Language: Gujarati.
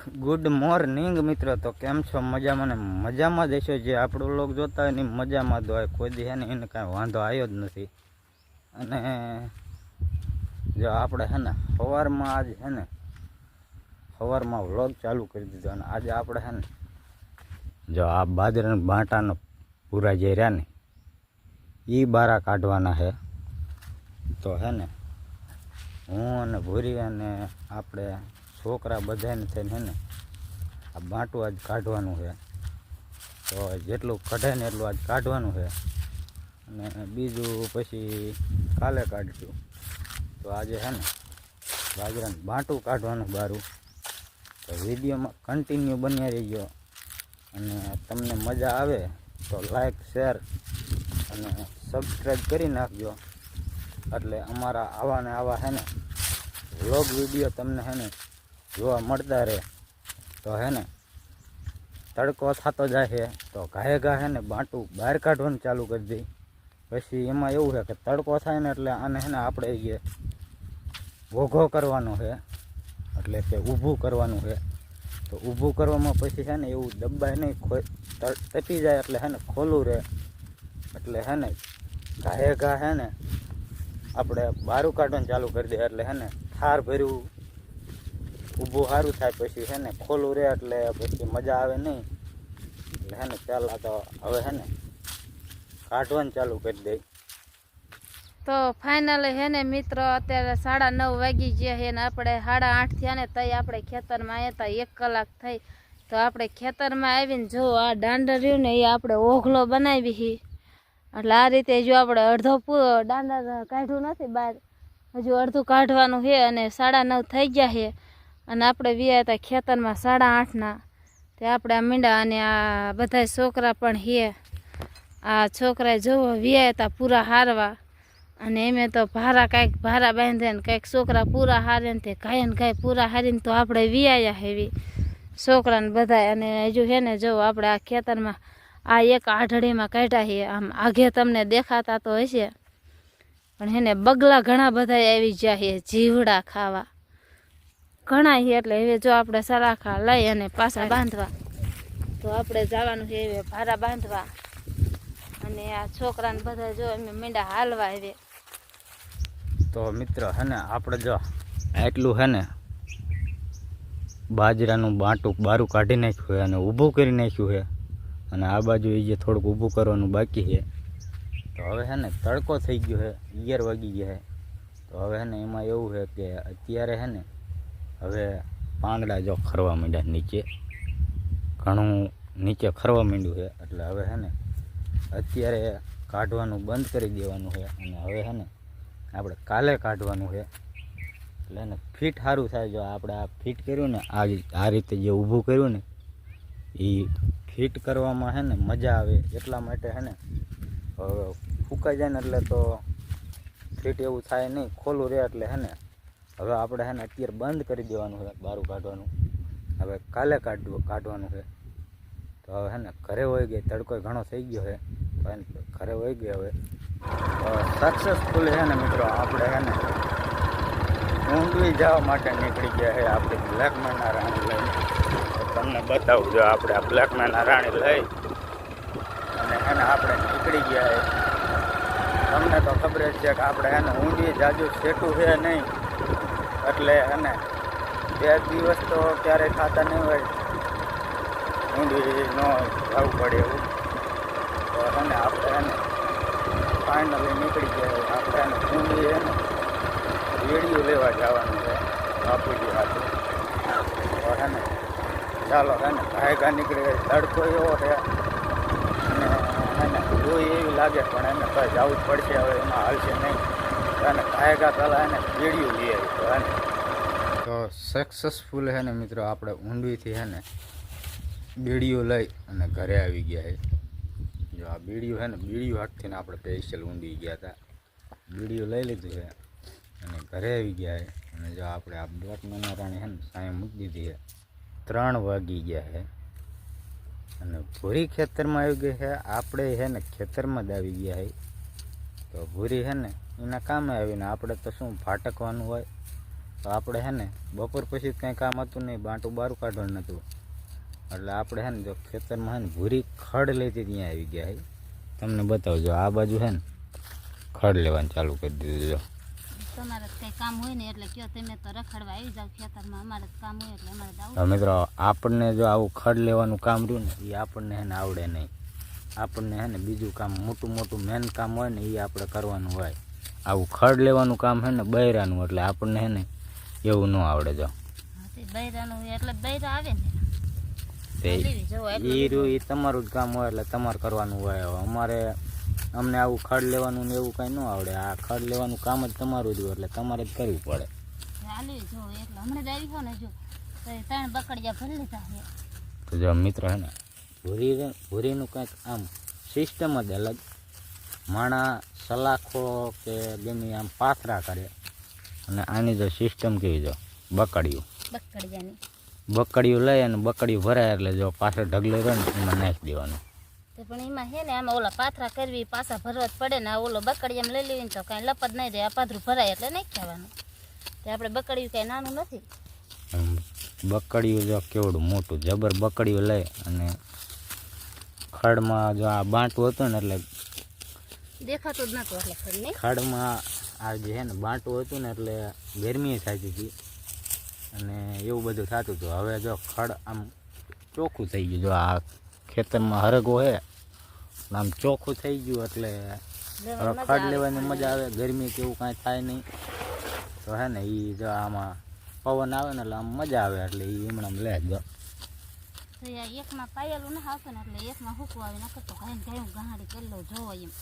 ગુડ મોર્નિંગ મિત્રો. તો કેમ છો? મજામાં ને મજામાં દેશો જે આપણો લોક જોતા હોય ને મજામાં જ કોઈ દી ને એને કાંઈ વાંધો આવ્યો જ નથી. અને જો આપણે હે ને સવારમાં આજ હે ને સવારમાં વ્લોગ ચાલુ કરી દીધો અને આજે આપણે હે ને જો આ બાજરાના બાંટાનો પૂરા જે રહ્યા ને એ બારા કાઢવાના છે તો હે ને હું અને ભૂરી અને આપણે છોકરા બધાને થઈને હે ને આ બાંટું આજ કાઢવાનું છે તો જેટલું કઢે ને એટલું આજ કાઢવાનું છે અને બીજું પછી કાલે કાઢશું. તો આજે છે ને બાજરાનું બાંટું કાઢવાનું બારું. તો વિડીયોમાં કન્ટિન્યુ બન્યા રહીજો. અને તમને મજા આવે તો લાઈક શેર અને સબસ્ક્રાઈબ કરી નાખજો. એટલે અમારા આવા ને આવા હે ને વ્લોગ વીડિયો તમને હે ને જોવા મળતા રહે, તો હે ને, તડકો થતો જાય છે તો ઘાહે ઘાહે ને બાંટું બહાર કાઢવાનું ચાલુ કરી દઈ પછી એમાં એવું છે કે તડકો થાય ને એટલે આને હે ને આપણે એ વોઘો કરવાનો છે, એટલે કે ઊભું કરવાનું છે. તો ઊભું કરવામાં પછી છે ને એવું દબાય નહીં ખો- તપી જાય એટલે હે ને ખોલું રહે. એટલે હે ને, ઘાહે ઘા હે ને આપણે બારું કાઢવાનું ચાલુ કરી દે એટલે હે ને, થાર ભર્યું ઊભું સારું થાય પછી હે ને, ખોલું રહે એટલે પછી મજા આવે નહીં. એટલે હે ને ચાલ તો હવે હે ને, કાઢવાનું ચાલુ કરી દઈ તો ફાઇનલ હે ને મિત્રો, અત્યારે સાડા નવ વાગી ગયા છે ને આપણે સાડા આઠ થયા ને તઈ આપણે ખેતરમાં આવ્યા એક કલાક થઈ. તો આપણે ખેતરમાં આવીને જો આ દાંડર રહ્યું ને એ આપણે ઓઘલો બનાવી હી એટલે આ રીતે જો આપણે અડધો દાંડર કાઢ્યું નથી બહાર. હજુ અડધું કાઢવાનું છે અને સાડા નવ થઈ ગયા છે. અને આપણે વ્યા હતા ખેતરમાં સાડા આઠના. તે આપણે આ મીંડા અને આ બધા છોકરા પણ હે. આ છોકરાએ જોવો, વ્યા હતા પૂરા હારવા. અને એમે તો ભારા કાંઈક ભારા બાંધે ને કાંઈક છોકરા પૂરા હારે ને તે ગાય ને ગાય પૂરા હારીને તો આપણે વ્યાયા હેવી. છોકરાને બધાય અને હજુ છે ને જો આપણે આ ખેતરમાં આ એક આઢળીમાં કાઢ્યા છે આમ આઘે તમને દેખાતા તો હશે. પણ એને બગલા ઘણા બધા આવી ગયા છે જીવડા ખાવા. ઘણા છે એટલે હવે જો આપણે સલાખા લઈ અને પાછા બાંધવા. તો આપણે જવાનું છે હવે ભારા બાંધવા. અને આ છોકરાને બધા જો એમ મીંડા હાલવા આવે. તો મિત્ર હે ને આપણે જો એટલું હે ને બાજરાનું બાંટું બારું કાઢી નાખ્યું છે અને ઊભું કરી નાખ્યું છે અને આ બાજુ એ જે થોડુંક ઊભું કરવાનું બાકી છે તો હવે હે ને તડકો થઈ ગયો છે અગિયાર વાગી ગયા છે તો હવે હે ને એમાં એવું છે કે અત્યારે હે ને હવે પાંદડા જો ખરવા માંડ્યા નીચે. ઘણું નીચે ખરવા માંડ્યું છે. એટલે હવે છે ને, અત્યારે કાઢવાનું બંધ કરી દેવાનું છે અને હવે છે ને, આપણે કાલે કાઢવાનું છે. એટલે એને ફિટ સારું થાય જો આપણે આ ફિટ કર્યું ને, આ આ રીતે જે ઊભું કર્યું ને, એ ફિટ કરવામાં છે ને મજા આવે એટલા માટે છે ને, હવે ફૂંકાઈ જાય ને એટલે તો ફિટ એવું થાય નહીં, ખોલું રહે એટલે છે ને હવે આપણે છે ને અત્યારે બંધ કરી દેવાનું છે, બારું કાઢવાનું. હવે કાલે કાઢવું, કાઢવાનું છે. તો હવે છે ને ઘરે વહી ગઈ, તડકો ઘણો થઈ ગયો છે. તો એને ઘરે વહી ગયો હવે. સક્સેસફુલ છે ને મિત્રો, આપણે છે ને ઊંડવી જવા માટે નીકળી ગયા છે આપણે બ્લેક મેના રાણી લઈને તો તમને બતાવું, જો આપણે આ બ્લેક મેના રાણી લઈ. અને એને આપણે નીકળી ગયા છે તમને તો ખબર જ છે કે આપણે એને ઊંડી જાજુ સેટું છે નહીં. એટલે અને બે દિવસ તો ક્યારે ખાતા નહીં હોય. ઊંડી ન જવું પડે એવું. તો અને આપણે એને ફાઇનલી નીકળી ગયા આપણે એને ઊંડી એને રેડિયો લેવા જવાનું છે. બાપુજી હાથે. હે ચાલો એને ને નીકળી. ગઈ તડકો એવો છે. અને એને જોઈ એવી લાગે પણ એને કઈ જવું જ પડશે. હવે એમાં હાલશે નહીં. તો ખાયગા પહેલાં એને રેડિયો લઈ આવ્યું તો હે સક્સેસફુલ હે ને મિત્રો, આપણે ઊંડવીથી હે ને બીડીઓ લઈ અને ઘરે આવી ગયા છે જો આ બીડીઓ હે ને બીડીઓ હાથથી આપણે સ્પેશિયલ ઊંડી ગયા હતા બીડીઓ લઈ લીધું છે અને ઘરે આવી ગયા છે અને જો આપણે આ દોટ મહિના રાણી હે ને સાંય મૂકી દીધી છે ત્રણ વાગી ગયા છે અને ભૂરી ખેતરમાં આવી ગઈ છે આપણે છે ને ખેતરમાં જ આવી ગયા છે તો ભૂરી હે ને એના કામે આવીને આપણે તો શું ફાટકવાનું હોય? તો આપણે હે ને બપોર પછી કંઈ કામ હતું નહીં બાંટું બારું કાઢવાનું નહોતું એટલે આપણે હે ને જો ખેતરમાં હે ને ભૂરી ખડ લેતી ત્યાં આવી ગયા હે. તમને બતાવજો આ બાજુ હે ને ખડ લેવાનું ચાલુ કરી દીધું જો તમારે કંઈ કામ હોય ને એટલે કયો તમે તો રખડવા આવી જાવ ખેતરમાં અમારે કામ હોય એટલે અમારે મિત્રો આપણને જો આવું ખડ લેવાનું કામ રહ્યું ને એ આપણને હે ને આવડે નહીં. આપણને હે ને બીજું કામ મોટું મોટું મેન કામ હોય ને એ આપણે કરવાનું હોય. આવું ખડ લેવાનું કામ હે ને બૈરાનું એટલે આપણને હે ને એવું ન આવડે જો. બૈરાનું એટલે બૈરા આવે ને. તે લેવી જવો એટલું એ તમારું જ કામ હોય એટલે તમારે કરવાનું હોય. હવે અમારે અમને આવું ખડ લેવાનું ને એવું કાંઈ ન આવડે. આ ખડ લેવાનું કામ જ તમારું જ હોય એટલે તમારે જ કરવું પડે. જો એટલે હમણાં જ આવી ને જો. તો ત્રણ બકડિયા ભરી લીધા તો જો મિત્ર હે ને ભૂરી ભૂરીનું કંઈક આમ સિસ્ટમ જ અલગ. માણા સલાખો કે ગમે આમ પાથરા કરે અને આની જો સિસ્ટમ કેવી જો? બકડિયું બકડિયું લઈ અને બકડિયું ભરાય એટલે જો પાછળ ઢગલો રહે ને એમાં નાખી દેવાનું. તો પણ એમાં હે ને આમાં ઓલા પાથરા કરવી પાછા ભરવા જ પડે ને આ ઓલો બકડી એમ લઈ લેવી ને તો કાંઈ લપત નહીં રહે આ પાથરું ભરાય એટલે નહીં ખાવાનું તે આપણે બકડિયું કાંઈ નાનું નથી. બકડિયું જો કેવડું મોટું જબર બકડિયું લઈ અને ખડમાં જો આ બાંટું હતું ને એટલે દેખાતો જ નતો એટલે ખડ નહીં? ખડમાં આ જે છે ને બાંટું હતું ને એટલે ગરમી થતી હતી. અને એવું બધું થતું હતું. હવે જો ખડ આમ ચોખ્ખું થઈ ગયું. જો આ ખેતરમાં હરગો છે આમ ચોખ્ખું થઈ ગયું એટલે હવે ખડ લેવાની મજા આવે. ગરમી કે એવું કાંઈ થાય નહીં. તો હે ને એ જો આમાં પવન આવે ને એટલે આમ મજા આવે એટલે એ હમણાં લે જો. એકમાં પાયેલું ના આવતું ને એટલે એકમાં હુકવું આવે નકર તો ઘાઈને ઘાયું ગહાડી કરી લઉં, જોવો એમ.